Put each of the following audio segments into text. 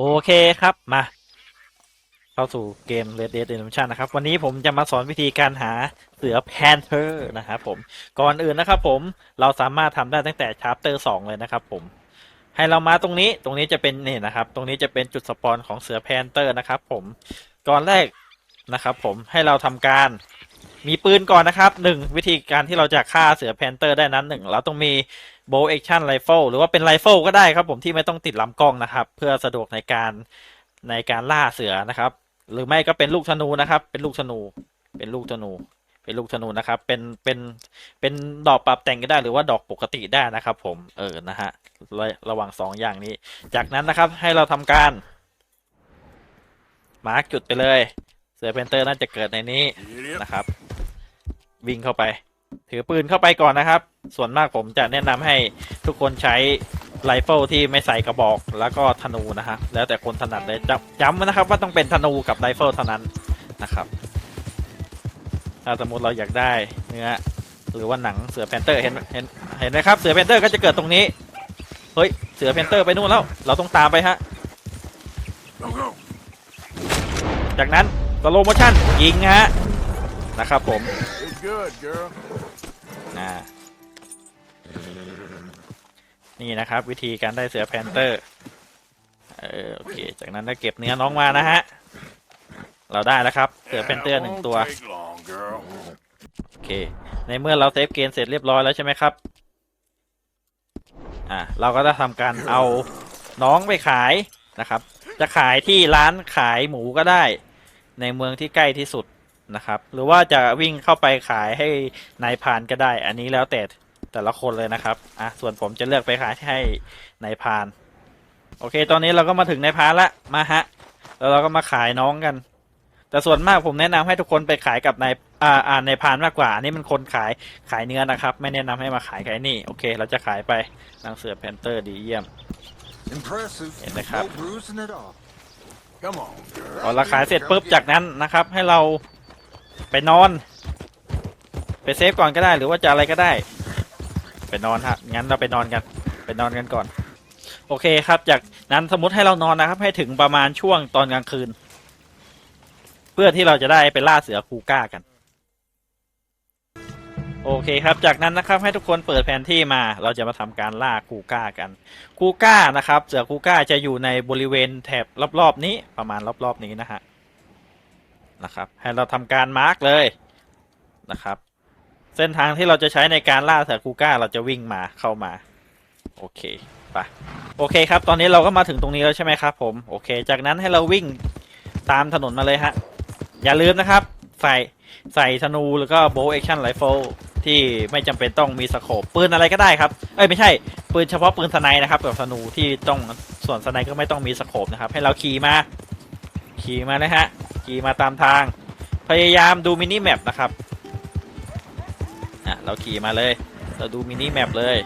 โอเคครับมา เข้าสู่เกม Red Dead Redemption นะครับ วันนี้ผมจะมาสอนวิธีการหาเสือแพนเทอร์นะครับผมก่อนอื่นนะครับผมเราสามารถทำได้ตั้งแต่ชาร์ปเตอร์สองเลยนะครับผมให้เรามาตรงนี้ตรงนี้จะเป็นนี่นะครับ ตรงนี้จะเป็นจุดสปอนของเสือแพนเตอร์นะครับผมก่อนแรกนะครับผมให้เราทำการ มีปืนก่อนนะครับหนึ่งวิธีการที่เราจะฆ่าเสือแพนเตอร์ได้นั้นหนึ่งเราต้องมีโบว์แอคชั่นไรเฟิลหรือว่าเป็นไรเฟิลก็ได้ครับผมที่ไม่ต้องติดลำกล้องนะครับ เพื่อสะดวกในการในการล่าเสือนะครับ หรือไม่ก็เป็นลูกธนูนะครับ เป็นลูกธนู เป็นลูกธนู เป็นลูกธนูนะครับ เป็นเป็นเป็นดอกปรับแต่งก็ได้หรือว่าดอกปกติได้นะครับ ผมเออนะฮะระระหว่างสองอย่างนี้ จากนั้นนะครับให้เราทำการมาร์กจุดไปเลย เสือเพนเตอร์น่าจะเกิดในนี้นะครับ วิ่งเข้าไป ถือปืนเข้าไปก่อนนะครับ ส่วนมากผมจะแนะนำให้ทุกคนใช้ไรเฟิลที่ไม่ใส่กระบอกแล้วก็ธนูนะฮะแล้วแต่คนถนัดเลยจำย้ำนะครับว่าต้องเป็นธนูกับไรเฟิลเท่านั้นนะครับ ถ้าสมมติเราอยากได้เนื้อหรือว่าหนังเสือแพนเตอร์เห็นเห็นเห็นไหมครับเสือแพนเตอร์ก็จะเกิดตรงนี้เฮ้ยเสือแพนเตอร์ไปนู่นแล้ว เราต้องตามไปฮะจากนั้นสโลโมชั่นยิงฮะ นะครับผม It's good, girl. อ่านี่นะครับ วิธีการได้เสือแพนเตอร์เออโอเค จากนั้นก็เก็บเนื้อน้องมานะฮะ เราได้แล้วครับ เสือแพนเตอร์หนึ่ง Won't ตัว Take long, girl. โอเค ในเมื่อเราเซฟเกมเสร็จเรียบร้อยแล้วใช่ไหมครับ อ่าเราก็จะทำการเอาน้องไปขายนะครับ จะขายที่ร้านขายหมูก็ได้ ในเมืองที่ใกล้ที่สุด นะครับ หรือว่าจะวิ่งเข้าไปขายให้นายพรานก็ได้ อันนี้แล้วแต่แต่ละคนเลยนะครับอะส่วนผมจะเลือกไปขายให้นายพราน โอเค ตอนนี้เราก็มาถึงนายพรานละมาฮะ แล้วเราก็มาขายน้องกัน แต่ส่วนมากผมแนะนำให้ทุกคนไปขายกับนายอ่าอ่านายพรานมากกว่า อันนี้มันคนขายขายเนื้อนะครับ ไม่แนะนำให้มาขายไก่นี่โอเค เราจะขายไปนางเสือแพนเตอร์ดีเยี่ยม Impressive. In the cup. No bruising at all. Come on, girl. พอเราขายเสร็จปุ๊บจากนั้นนะครับ ให้เรา ไปนอน ไปเซฟก่อนก็ได้หรือว่าจะอะไรก็ได้ ไปนอนฮะงั้นเราไปนอนกัน ไปนอนกันก่อน โอเคครับ จากนั้นสมมติให้เรานอนนะครับ ให้ถึงประมาณช่วงตอนกลางคืน เพื่อที่เราจะได้ไปล่าเสือคูก้ากัน โอเคครับ จากนั้นนะครับให้ทุกคนเปิดแผนที่มา เราจะมาทำการล่าคูก้ากันคูก้านะครับ เสือคูก้าจะอยู่ในบริเวณแถบรอบๆนี้ประมาณรอบๆนี้นะฮะ นะครับ ให้เราทำการมาร์กเลยนะครับ เส้นทางที่เราจะใช้ในการล่าเสือคูก้า เราจะวิ่งมาเข้ามา โอเคไปโอเคครับ ตอนนี้เราก็มาถึงตรงนี้แล้วใช่ไหมครับ ผม โอเค จากนั้นให้เราวิ่งตามถนนมาเลยฮะ อย่าลืมนะครับ ใส่ใส่ธนูแล้วก็โบว์แอคชั่นไรเฟิลที่ไม่จำเป็นต้องมีสโคปปืนอะไรก็ได้ครับ เอ้ยไม่ใช่ ปืนเฉพาะปืนสไนนะครับกับธนูที่ต้องส่วนสไนก็ไม่ต้องมีสโคปนะครับ ให้เราขี่มา ขี่มาเลยฮะ ขี่มาตามทาง พยายามดูมินิแมปนะครับอะเราขี่มาเลย เราดูมินิแมปเลย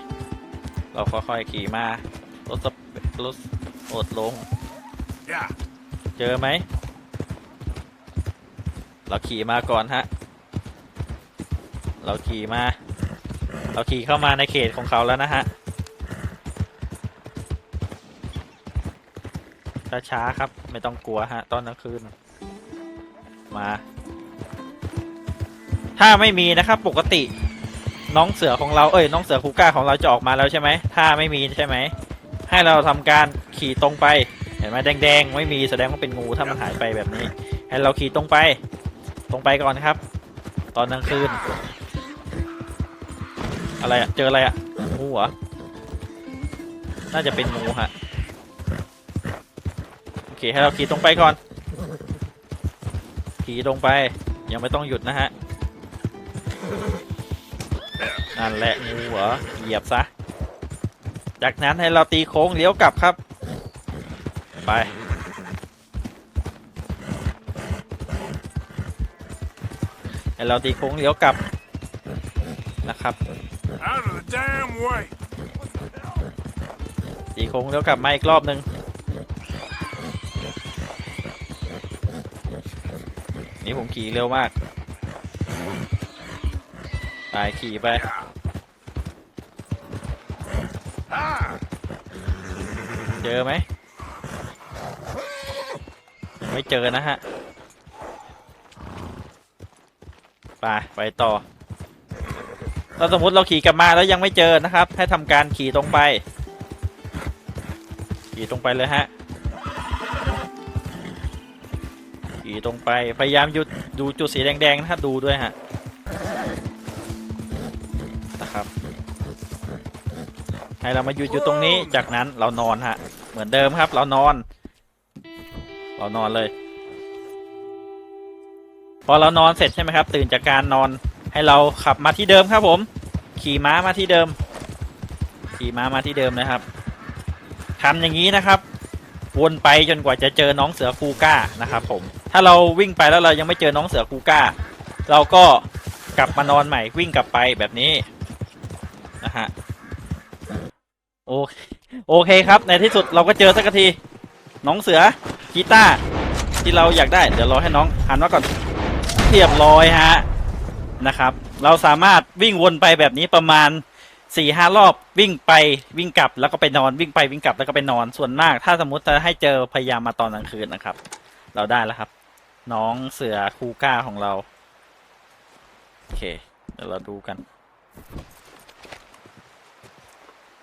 เราค่อยๆขี่มาลดสเปลดอดลง Yeah. เจอไหม เราขี่มาก่อนฮะ เราขี่มา เราขี่เข้ามาในเขตของเขาแล้วนะฮะ ช้าๆครับ ไม่ต้องกลัวฮะ ตอนกลางคืน มา ถ้าไม่มีนะครับ ปกติ น้องเสือของเราเอ้ยน้องเสือคูก้าของเราจะออกมาแล้วใช่ไหมถ้าไม่มีใช่ไหมให้เราทำการขี่ตรงไปเห็นไหมแดงๆ ไม่มีแสดงว่าเป็นงูถ้ามันหายไปแบบนี้ ให้เราขี่ตรงไป ตรงไปก่อนครับ ตอนกลางคืน อะไรอะเจออะไรอะงูเหรอน่าจะเป็นงูฮะโอเคให้เราขี่ตรงไปก่อน ขี่ตรงไป ยังไม่ต้องหยุดนะฮะ นั่นแหละงูเหรอเหยียบซะ จากนั้นให้เราตีโค้งเลี้ยวกลับครับ ไป ให้เราตีโค้งเลี้ยวกลับนะครับ Out of the damn way. ตีโค้งเลี้ยวกลับมาอีกรอบหนึ่ง นี่ผมขี่เร็วมากไปขี่ไปเจอไหมไม่เจอนะฮะไปไปต่อถ้าสมมติเราขี่กลับมาแล้วยังไม่เจอนะครับ ให้ทำการขี่ตรงไป ขี่ตรงไปเลยฮะ ขี่ตรงไปพยายามหยุดดูจุดสีแดงๆนะครับดูด้วยฮะนะครับ ให้เรามาหยุดอยู่ตรงนี้จากนั้นเรานอนฮะเหมือนเดิมครับ เรานอน เรานอนเลย พอเรานอนเสร็จใช่ไหมครับ ตื่นจากการนอนให้เราขับมาที่เดิมครับผม ขี่ม้ามาที่เดิม ขี่ม้ามาที่เดิมนะครับทำอย่างนี้นะครับวนไปจนกว่าจะเจอน้องเสือคูก้านะครับผม ถ้าเราวิ่งไปแล้วเรายังไม่เจอน้องเสือคูก้า เราก็กลับมานอนใหม่วิ่งกลับไปแบบนี้นะฮะโอเคโอเคครับ ในที่สุดเราก็เจอสักทีน้องเสือกีตาร์ที่เราอยากได้ เดี๋ยวรอให้น้องหันมาก่อนเรียบร้อยฮะนะครับ เราสามารถวิ่งวนไปแบบนี้ประมาณสี่ห้ารอบวิ่งไปวิ่งกลับแล้วก็ไปนอนวิ่งไปวิ่งกลับแล้วก็ไปนอนส่วนมาก ถ้าสมมติจะให้เจอพยายามมาตอนกลางคืนนะครับ เราได้แล้วครับ น้องเสือคูก้าของเรา โอเค เดี๋ยวเราดูกัน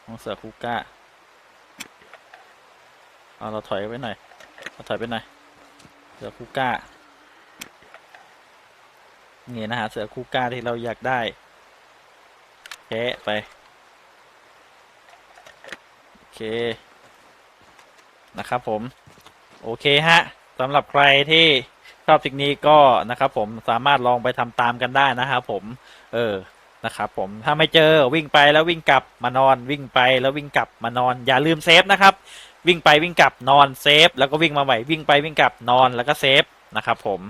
น้องเสือคูก้าเอาเราถอยไว้หน่อยเราถอยไปหน่อย เสือคูก้า นี่นะฮะเสือคูก้าที่เราอยากได้แคะไป โอเค นะครับผม โอเคฮะสำหรับใครที่ ชอบสิ่งนี้ก็นะครับผมสามารถลองไปทำตามกันได้นะครับผม เออนะครับผมถ้าไม่เจอวิ่งไปแล้ววิ่งกลับมานอนวิ่งไปแล้ววิ่งกลับมานอน อย่าลืมเซฟนะครับ วิ่งไปวิ่งกลับนอนเซฟ แล้วก็วิ่งมาใหม่วิ่งไปวิ่งกลับนอนแล้วก็เซฟนะครับผม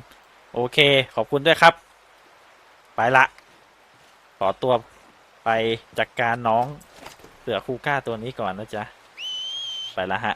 โอเคขอบคุณด้วยครับ ไปละ ขอตัวไปจัดกการน้องเสือคูก้าตัวนี้ก่อนนะจ๊ะ ไปละฮะ